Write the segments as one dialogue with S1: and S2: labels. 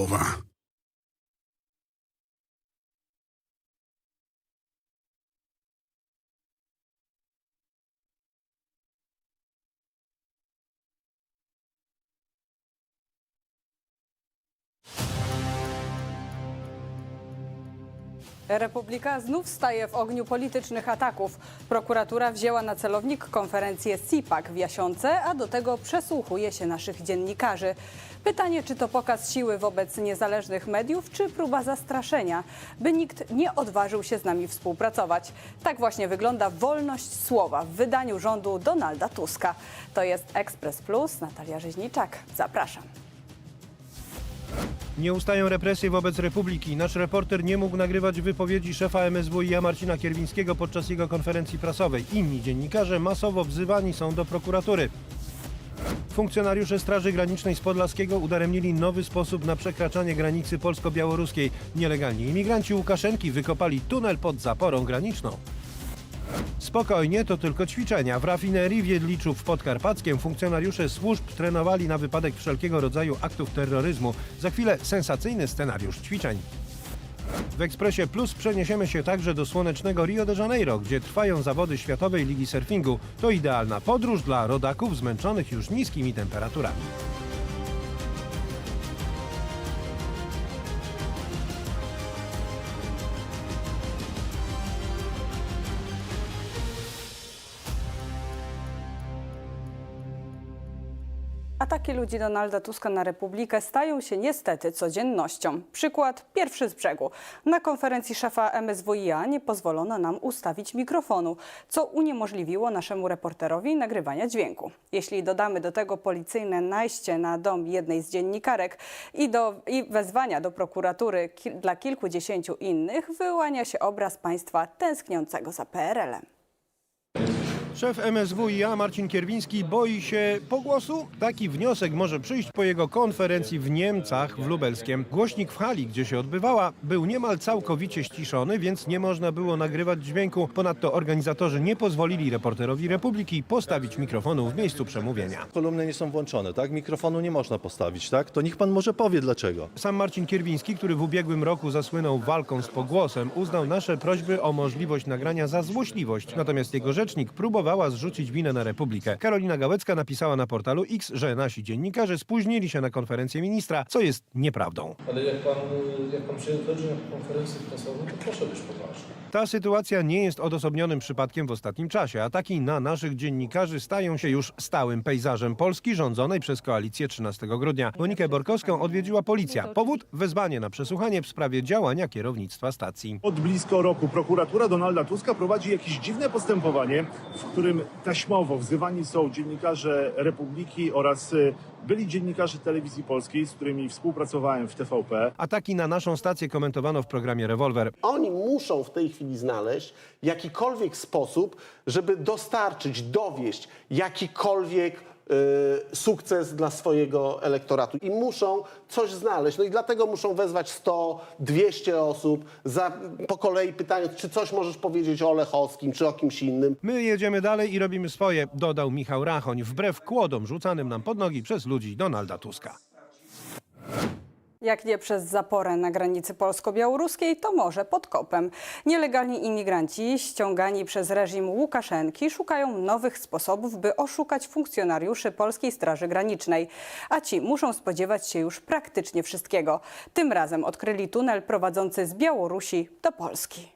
S1: słowa.
S2: Republika znów staje w ogniu politycznych ataków. Prokuratura wzięła na celownik konferencję CIPAK w Jasiące, a do tego przesłuchuje się naszych dziennikarzy. Pytanie, czy to pokaz siły wobec niezależnych mediów, czy próba zastraszenia, by nikt nie odważył się z nami współpracować. Tak właśnie wygląda wolność słowa w wydaniu rządu Donalda Tuska. To jest Ekspres Plus, Natalia Rzeźniczak. Zapraszam.
S3: Nie ustają represje wobec Republiki. Nasz reporter nie mógł nagrywać wypowiedzi szefa MSWiA Marcina Kierwińskiego podczas jego konferencji prasowej. Inni dziennikarze masowo wzywani są do prokuratury. Funkcjonariusze Straży Granicznej z Podlaskiego udaremnili nowy sposób na przekraczanie granicy polsko-białoruskiej. Nielegalni imigranci Łukaszenki wykopali tunel pod zaporą graniczną. Spokojnie, to tylko ćwiczenia. W rafinerii w Jedliczu w Podkarpackiem funkcjonariusze służb trenowali na wypadek wszelkiego rodzaju aktów terroryzmu. Za chwilę sensacyjny scenariusz ćwiczeń. W Ekspresie Plus przeniesiemy się także do słonecznego Rio de Janeiro, gdzie trwają zawody Światowej Ligi Surfingu. To idealna podróż dla rodaków zmęczonych już niskimi temperaturami.
S2: Ataki ludzi Donalda Tuska na Republikę stają się niestety codziennością. Przykład pierwszy z brzegu. Na konferencji szefa MSWiA nie pozwolono nam ustawić mikrofonu, co uniemożliwiło naszemu reporterowi nagrywania dźwięku. Jeśli dodamy do tego policyjne najście na dom jednej z dziennikarek i, do, i wezwania do prokuratury ki dla kilkudziesięciu innych, wyłania się obraz państwa tęskniącego za PRL-em.
S3: Szef MSWiA Marcin Kierwiński boi się pogłosu. Taki wniosek może przyjść po jego konferencji w Niemcach w Lubelskiem. Głośnik w hali, gdzie się odbywała, był niemal całkowicie ściszony, więc nie można było nagrywać dźwięku. Ponadto organizatorzy nie pozwolili reporterowi Republiki postawić mikrofonu w miejscu przemówienia.
S4: Kolumny nie są włączone, tak? Mikrofonu nie można postawić, tak? To niech pan może powie dlaczego.
S3: Sam Marcin Kierwiński, który w ubiegłym roku zasłynął walką z pogłosem, uznał nasze prośby o możliwość nagrania za złośliwość. Natomiast jego rzecznik próbowała zrzucić winę na Republikę. Karolina Gałecka napisała na portalu X, że nasi dziennikarze spóźnili się na konferencję ministra, co jest nieprawdą.
S5: Ale jak pan, jak pan przyjął udział na konferencji prasowej, to proszę być poważny.
S3: Ta sytuacja nie jest odosobnionym przypadkiem w ostatnim czasie. Ataki na naszych dziennikarzy stają się już stałym pejzażem Polski rządzonej przez koalicję 13 grudnia. Monikę Borkowską odwiedziła policja. Powód? Wezwanie na przesłuchanie w sprawie działania kierownictwa stacji.
S6: Od blisko roku prokuratura Donalda Tuska prowadzi jakieś dziwne postępowanie, w którym taśmowo wzywani są dziennikarze Republiki oraz y, byli dziennikarze telewizji polskiej, z którymi współpracowałem w TVP.
S3: Ataki na naszą stację komentowano w programie Rewolwer.
S7: Oni muszą w tej chwili znaleźć jakikolwiek sposób, żeby dostarczyć, dowieść jakikolwiek sukces dla swojego elektoratu. I muszą coś znaleźć. No i dlatego muszą wezwać 100, 200 osób, za, po kolei pytając, czy coś możesz powiedzieć o Lechowskim, czy o kimś innym.
S3: My jedziemy dalej i robimy swoje, dodał Michał Rachoń, wbrew kłodom rzucanym nam pod nogi przez ludzi Donalda Tuska.
S2: Jak nie przez zaporę na granicy polsko-białoruskiej, to może pod kopem. Nielegalni imigranci ściągani przez reżim Łukaszenki szukają nowych sposobów, by oszukać funkcjonariuszy Polskiej Straży Granicznej. A ci muszą spodziewać się już praktycznie wszystkiego. Tym razem odkryli tunel prowadzący z Białorusi do Polski.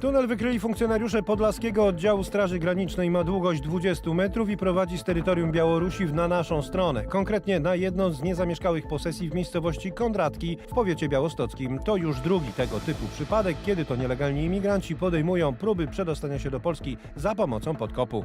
S3: Tunel wykryli funkcjonariusze Podlaskiego Oddziału Straży Granicznej. Ma długość 20 metrów i prowadzi z terytorium Białorusi na naszą stronę. Konkretnie na jedną z niezamieszkałych posesji w miejscowości Kondratki w powiecie białostockim. To już drugi tego typu przypadek, kiedy to nielegalni imigranci podejmują próby przedostania się do Polski za pomocą podkopu.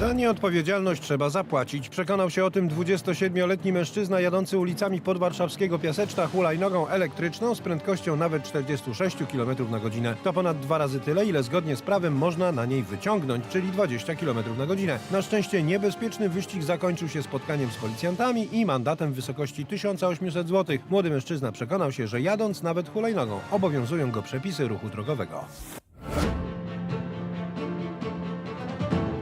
S3: Za nieodpowiedzialność trzeba zapłacić. Przekonał się o tym 27-letni mężczyzna jadący ulicami podwarszawskiego Piaseczna hulajnogą elektryczną z prędkością nawet 46 km na godzinę. To ponad dwa razy tyle, ile zgodnie z prawem można na niej wyciągnąć, czyli 20 km na godzinę. Na szczęście niebezpieczny wyścig zakończył się spotkaniem z policjantami i mandatem w wysokości 1800 zł. Młody mężczyzna przekonał się, że jadąc nawet hulajnogą obowiązują go przepisy ruchu drogowego.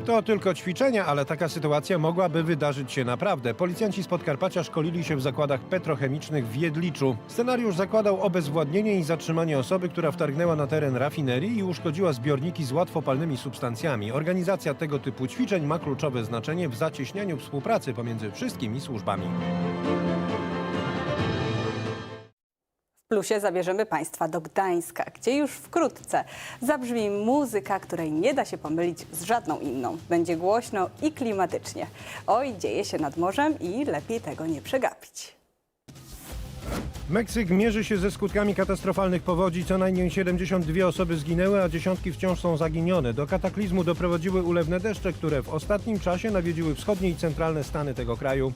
S3: To tylko ćwiczenia, ale taka sytuacja mogłaby wydarzyć się naprawdę. Policjanci z Podkarpacia szkolili się w zakładach petrochemicznych w Jedliczu. Scenariusz zakładał obezwładnienie i zatrzymanie osoby, która wtargnęła na teren rafinerii i uszkodziła zbiorniki z łatwopalnymi substancjami. Organizacja tego typu ćwiczeń ma kluczowe znaczenie w zacieśnianiu współpracy pomiędzy wszystkimi służbami.
S2: Plusie zabierzemy Państwa do Gdańska, gdzie już wkrótce zabrzmi muzyka, której nie da się pomylić z żadną inną. Będzie głośno i klimatycznie. Oj, dzieje się nad morzem i lepiej tego nie przegapić.
S3: Meksyk mierzy się ze skutkami katastrofalnych powodzi. Co najmniej 72 osoby zginęły, a dziesiątki wciąż są zaginione. Do kataklizmu doprowadziły ulewne deszcze, które w ostatnim czasie nawiedziły wschodnie i centralne stany tego kraju.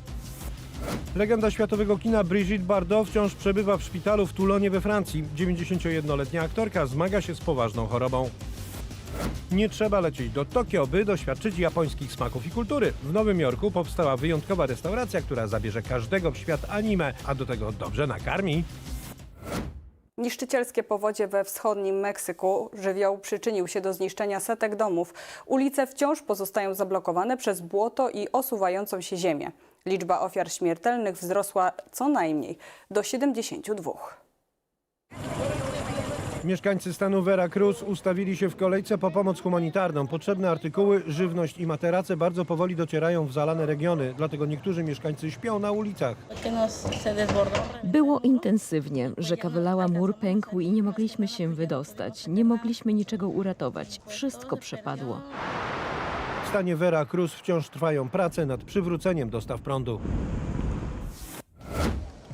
S3: Legenda światowego kina Brigitte Bardot wciąż przebywa w szpitalu w Toulonie we Francji. 91-letnia aktorka zmaga się z poważną chorobą. Nie trzeba lecieć do Tokio, by doświadczyć japońskich smaków i kultury. W Nowym Jorku powstała wyjątkowa restauracja, która zabierze każdego w świat anime, a do tego dobrze nakarmi.
S2: Niszczycielskie powodzie we wschodnim Meksyku żywioł przyczynił się do zniszczenia setek domów. Ulice wciąż pozostają zablokowane przez błoto i osuwającą się ziemię. Liczba ofiar śmiertelnych wzrosła co najmniej do 72.
S3: Mieszkańcy stanu Veracruz ustawili się w kolejce po pomoc humanitarną. Potrzebne artykuły, żywność i materace bardzo powoli docierają w zalane regiony, dlatego niektórzy mieszkańcy śpią na ulicach.
S8: Było intensywnie. Rzeka wylała, mur pękł i nie mogliśmy się wydostać. Nie mogliśmy niczego uratować. Wszystko przepadło.
S3: W stanie Veracruz wciąż trwają prace nad przywróceniem dostaw prądu.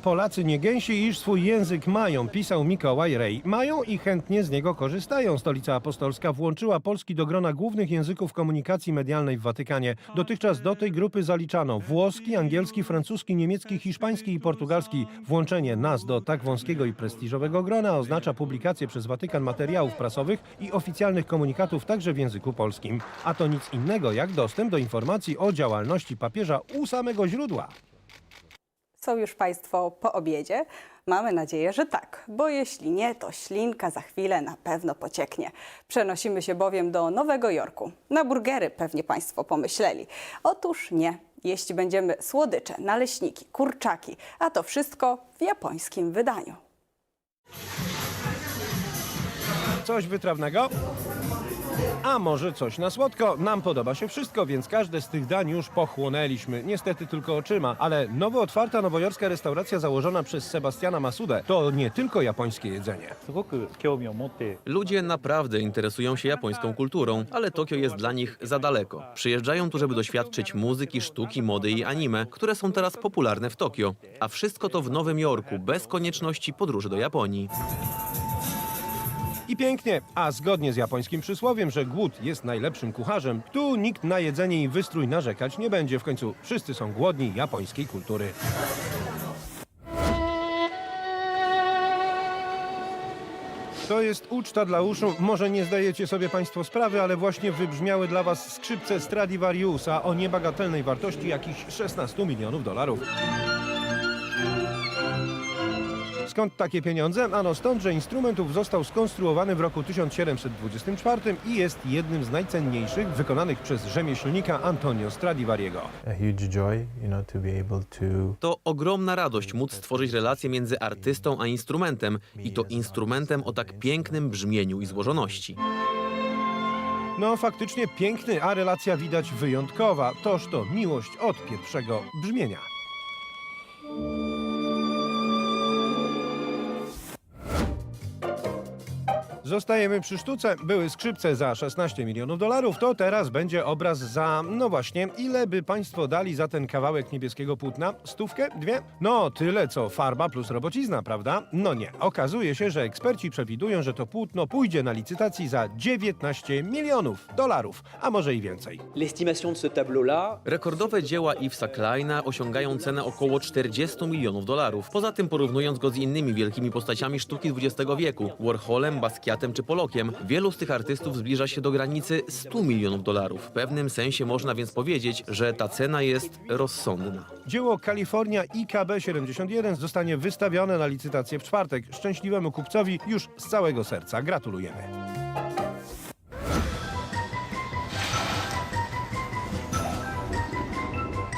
S3: Polacy nie gęsi, iż swój język mają, pisał Mikołaj Rej. Mają i chętnie z niego korzystają. Stolica Apostolska włączyła polski do grona głównych języków komunikacji medialnej w Watykanie. Dotychczas do tej grupy zaliczano włoski, angielski, francuski, niemiecki, hiszpański i portugalski. Włączenie nas do tak wąskiego i prestiżowego grona oznacza publikację przez Watykan materiałów prasowych i oficjalnych komunikatów także w języku polskim. A to nic innego jak dostęp do informacji o działalności papieża u samego źródła.
S2: Są już Państwo po obiedzie? Mamy nadzieję, że tak, bo jeśli nie, to ślinka za chwilę na pewno pocieknie. Przenosimy się bowiem do Nowego Jorku. Na burgery pewnie Państwo pomyśleli. Otóż nie. Jeść będziemy słodycze, naleśniki, kurczaki, a to wszystko w japońskim wydaniu.
S3: Coś wytrawnego? A może coś na słodko? Nam podoba się wszystko, więc każde z tych dań już pochłonęliśmy. Niestety tylko oczyma, ale nowo otwarta nowojorska restauracja założona przez Sebastiana Masudę to nie tylko japońskie jedzenie.
S9: Ludzie naprawdę interesują się japońską kulturą, ale Tokio jest dla nich za daleko. Przyjeżdżają tu, żeby doświadczyć muzyki, sztuki, mody i anime, które są teraz popularne w Tokio. A wszystko to w Nowym Jorku, bez konieczności podróży do Japonii.
S3: I pięknie, a zgodnie z japońskim przysłowiem, że głód jest najlepszym kucharzem, tu nikt na jedzenie i wystrój narzekać nie będzie. W końcu wszyscy są głodni japońskiej kultury. To jest uczta dla uszu. Może nie zdajecie sobie Państwo sprawy, ale właśnie wybrzmiały dla Was skrzypce Stradivariusa o niebagatelnej wartości jakichś 16 milionów dolarów. Skąd takie pieniądze? Ano stąd, że instrumentów został skonstruowany w roku 1724 i jest jednym z najcenniejszych wykonanych przez rzemieślnika Antonio Stradivariego.
S10: To
S9: ogromna radość móc stworzyć relację między artystą a instrumentem i to instrumentem o tak pięknym brzmieniu i złożoności.
S3: No faktycznie piękny, a relacja widać wyjątkowa. Toż to miłość od pierwszego brzmienia. Zostajemy przy sztuce. Były skrzypce za 16 milionów dolarów, to teraz będzie obraz za, no właśnie, ile by państwo dali za ten kawałek niebieskiego płótna? Stówkę? Dwie? No, tyle co farba plus robocizna, prawda? No nie. Okazuje się, że eksperci przewidują, że to płótno pójdzie na licytacji za 19 milionów dolarów, a może i więcej.
S9: Rekordowe dzieła Yvesa Kleina osiągają cenę około 40 milionów dolarów. Poza tym porównując go z innymi wielkimi postaciami sztuki XX wieku, Warholem, Basquiatem czy Polokiem, wielu z tych artystów zbliża się do granicy 100 milionów dolarów. W pewnym sensie można więc powiedzieć, że ta cena jest rozsądna.
S3: Dzieło Kalifornia IKB 71 zostanie wystawione na licytację w czwartek. Szczęśliwemu kupcowi już z całego serca gratulujemy.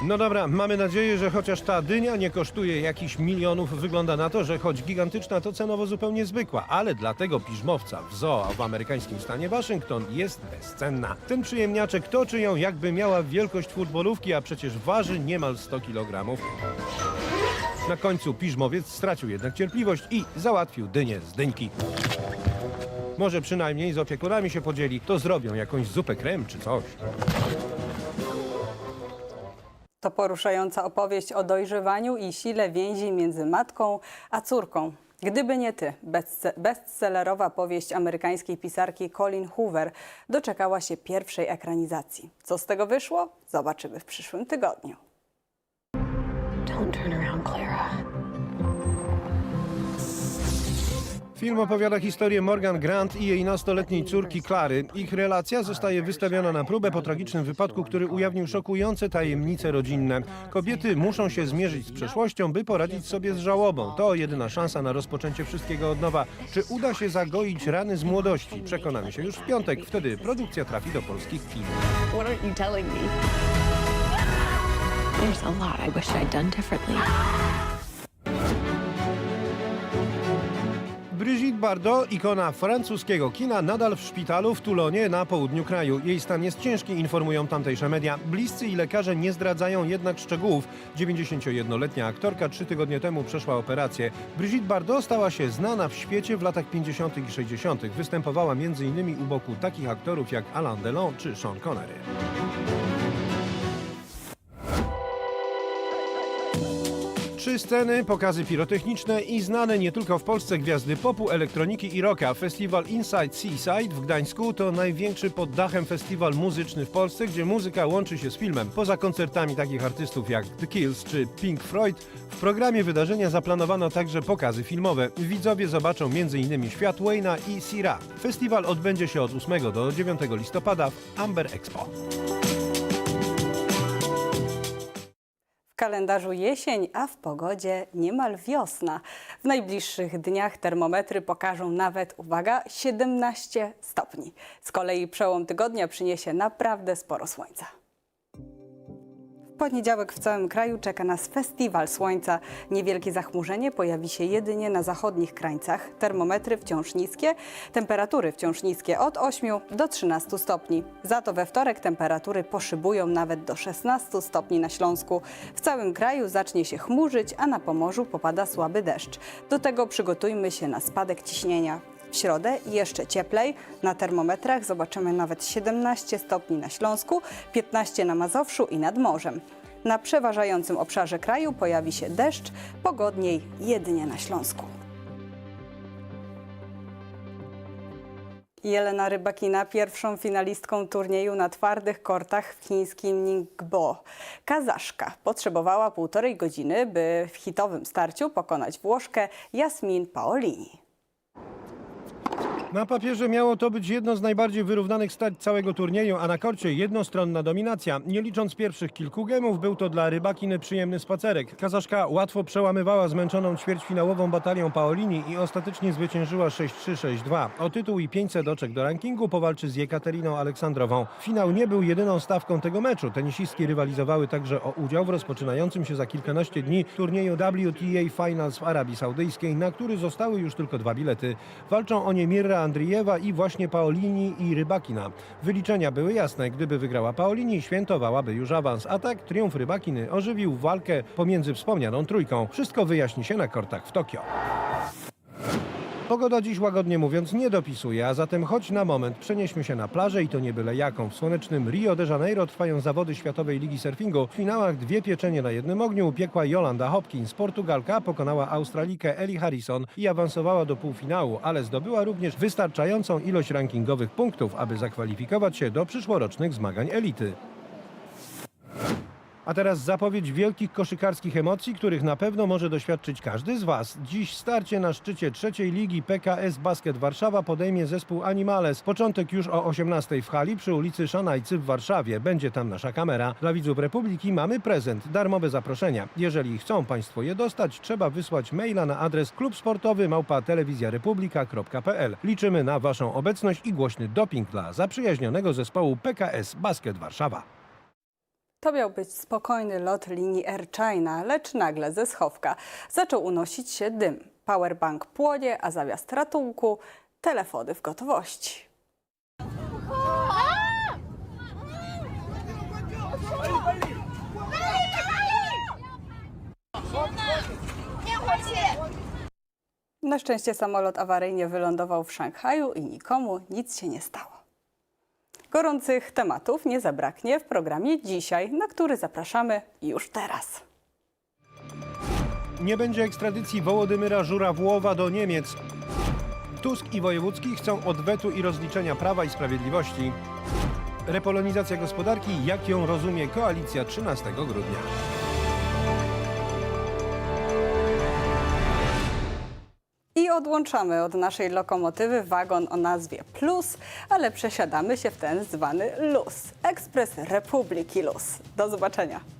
S3: No dobra, mamy nadzieję, że chociaż ta dynia nie kosztuje jakichś milionów, wygląda na to, że choć gigantyczna, to cenowo zupełnie zwykła, ale dla tego piżmowca w zoo w amerykańskim stanie Waszyngton jest bezcenna. Ten przyjemniaczek toczy ją jakby miała wielkość futbolówki, a przecież waży niemal 100 kg. Na końcu piżmowiec stracił jednak cierpliwość i załatwił dynię z dyńki. Może przynajmniej z opiekunami się podzieli, to zrobią jakąś zupę krem czy coś.
S2: To poruszająca opowieść o dojrzewaniu i sile więzi między matką a córką. Gdyby nie ty, bestse- bestsellerowa powieść amerykańskiej pisarki Colin Hoover doczekała się pierwszej ekranizacji. Co z tego wyszło? Zobaczymy w przyszłym tygodniu.
S3: Film opowiada historię Morgan Grant i jej nastoletniej córki Clary. Ich relacja zostaje wystawiona na próbę po tragicznym wypadku, który ujawnił szokujące tajemnice rodzinne. Kobiety muszą się zmierzyć z przeszłością, by poradzić sobie z żałobą. To jedyna szansa na rozpoczęcie wszystkiego od nowa. Czy uda się zagoić rany z młodości? Przekonamy się już w piątek. Wtedy produkcja trafi do polskich kin.
S1: There's a lot I wish I'd done differently.
S3: Brigitte Bardot, ikona francuskiego kina, nadal w szpitalu w Toulonie na południu kraju. Jej stan jest ciężki, informują tamtejsze media. Bliscy i lekarze nie zdradzają jednak szczegółów. 91-letnia aktorka trzy tygodnie temu przeszła operację. Brigitte Bardot stała się znana w świecie w latach 50. i 60. Występowała m.in. u boku takich aktorów jak Alain Delon czy Sean Connery. Sceny, pokazy pirotechniczne i znane nie tylko w Polsce gwiazdy popu, elektroniki i rocka. Festiwal Inside Seaside w Gdańsku to największy pod dachem festiwal muzyczny w Polsce, gdzie muzyka łączy się z filmem. Poza koncertami takich artystów jak The Kills czy Pink Floyd, w programie wydarzenia zaplanowano także pokazy filmowe. Widzowie zobaczą m.in. Świat Wayna i Sira. Festiwal odbędzie się od 8 do 9 listopada w Amber Expo.
S2: Kalendarzu jesień, a w pogodzie niemal wiosna. W najbliższych dniach termometry pokażą nawet, uwaga, 17 stopni. Z kolei przełom tygodnia przyniesie naprawdę sporo słońca. Poniedziałek w całym kraju czeka nas festiwal słońca. Niewielkie zachmurzenie pojawi się jedynie na zachodnich krańcach. Termometry wciąż niskie, temperatury wciąż niskie od 8 do 13 stopni. Za to we wtorek temperatury poszybują nawet do 16 stopni na Śląsku. W całym kraju zacznie się chmurzyć, a na Pomorzu popada słaby deszcz. Do tego przygotujmy się na spadek ciśnienia. W środę jeszcze cieplej. Na termometrach zobaczymy nawet 17 stopni na Śląsku, 15 na Mazowszu i nad morzem. Na przeważającym obszarze kraju pojawi się deszcz, pogodniej jedynie na Śląsku. Jelena Rybakina, pierwszą finalistką turnieju na twardych kortach w chińskim Ningbo. Kazaszka potrzebowała półtorej godziny, by w hitowym starciu pokonać Włoszkę Jasmin Paolini.
S3: Na papierze miało to być jedno z najbardziej wyrównanych stać całego turnieju, a na korcie jednostronna dominacja. Nie licząc pierwszych kilku gemów, był to dla Rybakiny przyjemny spacerek. Kazaszka łatwo przełamywała zmęczoną ćwierćfinałową batalią Paolini i ostatecznie zwyciężyła 6-3-6-2. O tytuł i 500 oczek do rankingu powalczy z Jekateriną Aleksandrową. Finał nie był jedyną stawką tego meczu. Tenisistki rywalizowały także o udział w rozpoczynającym się za kilkanaście dni turnieju WTA Finals w Arabii Saudyjskiej, na który zostały już tylko dwa bilety. Walczą o nie Mirra Andrijewa i właśnie Paolini i Rybakina. Wyliczenia były jasne. Gdyby wygrała Paolini, świętowałaby już awans. A tak triumf Rybakiny ożywił walkę pomiędzy wspomnianą trójką. Wszystko wyjaśni się na kortach w Tokio. Pogoda dziś łagodnie mówiąc nie dopisuje, a zatem choć na moment przenieśmy się na plażę i to nie byle jaką. W słonecznym Rio de Janeiro trwają zawody Światowej Ligi Surfingu. W finałach dwie pieczenie na jednym ogniu upiekła Jolanda Hopkins. Portugalka pokonała Australikę Ellie Harrison i awansowała do półfinału, ale zdobyła również wystarczającą ilość rankingowych punktów, aby zakwalifikować się do przyszłorocznych zmagań elity. A teraz zapowiedź wielkich koszykarskich emocji, których na pewno może doświadczyć każdy z Was. Dziś starcie na szczycie trzeciej ligi PKS Basket Warszawa podejmie zespół Animales. Początek już o 18 w hali przy ulicy Szanajcy w Warszawie. Będzie tam nasza kamera. Dla widzów Republiki mamy prezent, darmowe zaproszenia. Jeżeli chcą Państwo je dostać, trzeba wysłać maila na adres klubsportowy małpa telewizjarepublika.pl. Liczymy na Waszą obecność i głośny doping dla zaprzyjaźnionego zespołu PKS Basket Warszawa.
S2: To miał być spokojny lot linii Air China, lecz nagle ze schowka zaczął unosić się dym. Powerbank płonie, a zamiast ratunku telefony w gotowości. Na szczęście samolot awaryjnie wylądował w Szanghaju i nikomu nic się nie stało. Gorących tematów nie zabraknie w programie dzisiaj, na który zapraszamy już teraz.
S3: Nie będzie ekstradycji Wołodymyra Żurawłowa do Niemiec. Tusk i Wojewódzki chcą odwetu i rozliczenia Prawa i Sprawiedliwości. Repolonizacja gospodarki, jak ją rozumie koalicja 13 grudnia.
S2: Odłączamy od naszej lokomotywy wagon o nazwie Plus, ale przesiadamy się w ten zwany Luz. Ekspres Republiki Luz. Do zobaczenia.